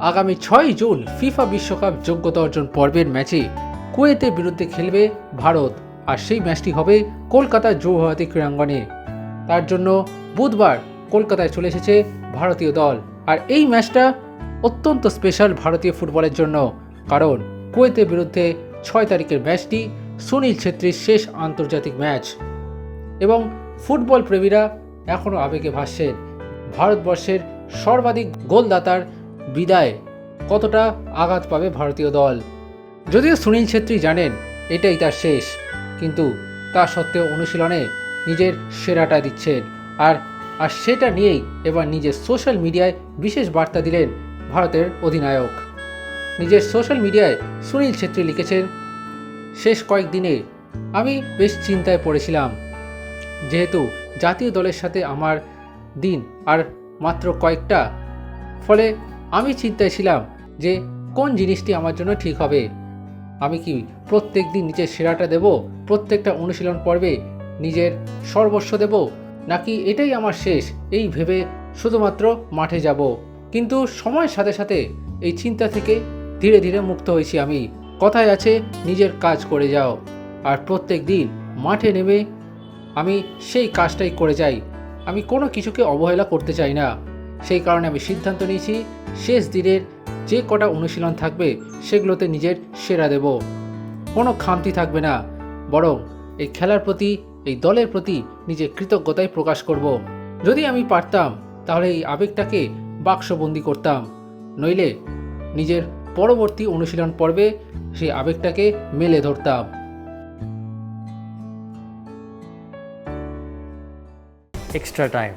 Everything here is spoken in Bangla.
আগামী ছয় জুন ফিফা বিশ্বকাপ যোগ্যতা অর্জন পর্বের ম্যাচে কুয়েতের বিরুদ্ধে খেলবে ভারত। আর সেই ম্যাচটি হবে কলকাতার যৌহাতি ক্রীড়াঙ্গনে। তার জন্য বুধবার কলকাতায় চলে এসেছে ভারতীয় দল। আর এই ম্যাচটা অত্যন্ত স্পেশাল ভারতীয় ফুটবলের জন্য। কারণ কুয়েতের বিরুদ্ধে ছয় তারিখের ম্যাচটি সুনীল ছেত্রীর শেষ আন্তর্জাতিক ম্যাচ। এবং ফুটবল প্রেমীরা এখনও আবেগে ভাসছেন। ভারতবর্ষের সর্বাধিক গোলদাতার বিদায়। কতটা আঘাত পাবে ভারতীয় দল? যদিও সুনীল ছেত্রী জানেন এটাই তার শেষ, কিন্তু তা সত্ত্বেও অনুশীলনে নিজের সেরাটা দিচ্ছেন। আর আর সেটা নিয়েই এবার নিজের সোশ্যাল মিডিয়ায় বিশেষ বার্তা দিলেন ভারতের অধিনায়ক। নিজের সোশ্যাল মিডিয়ায় সুনীল ছেত্রী লিখেছেন, শেষ কয়েকদিনে আমি বেশ চিন্তায় পড়েছিলাম। যেহেতু জাতীয় দলের সাথে আমার দিন আর মাত্র কয়েকটা, ফলে আমি চিন্তায় ছিলাম যে কোন জিনিসটি আমার জন্য ঠিক হবে। আমি কি প্রত্যেক দিন নিজের সেরাটা দেব? প্রত্যেকটা অনুশীলন পর্বে নিজের সর্বস্ব দেব? নাকি এটাই আমার শেষ? এই ভেবে শুধুমাত্র মাঠে যাব। কিন্তু সময়ের সাথে সাথে এই চিন্তা থেকে ধীরে ধীরে মুক্ত হয়েছি আমি। কথায় আছে, নিজের কাজ করে যাও। আর প্রত্যেক দিন মাঠে নেমে আমি সেই কাজটাই করে যাই। আমি কোনো কিছুকে অবহেলা করতে চাই না। সেই কারণে আমি সিদ্ধান্ত নিয়েছি, শেষ দিনের যে কটা অনুশীলন থাকবে, সেগুলোতে নিজের সেরা দেব। কোনো খামতি থাকবে না, বরং এই খেলার প্রতি, এই দলের প্রতি নিজের কৃতজ্ঞতাই প্রকাশ করব। যদি আমি পারতাম, তাহলে এই আবেগটাকে বাক্সবন্দি করতাম। নইলে নিজের পরবর্তী অনুশীলন পর্বে সেই আবেগটাকে মেলে ধরতাম। Extra time.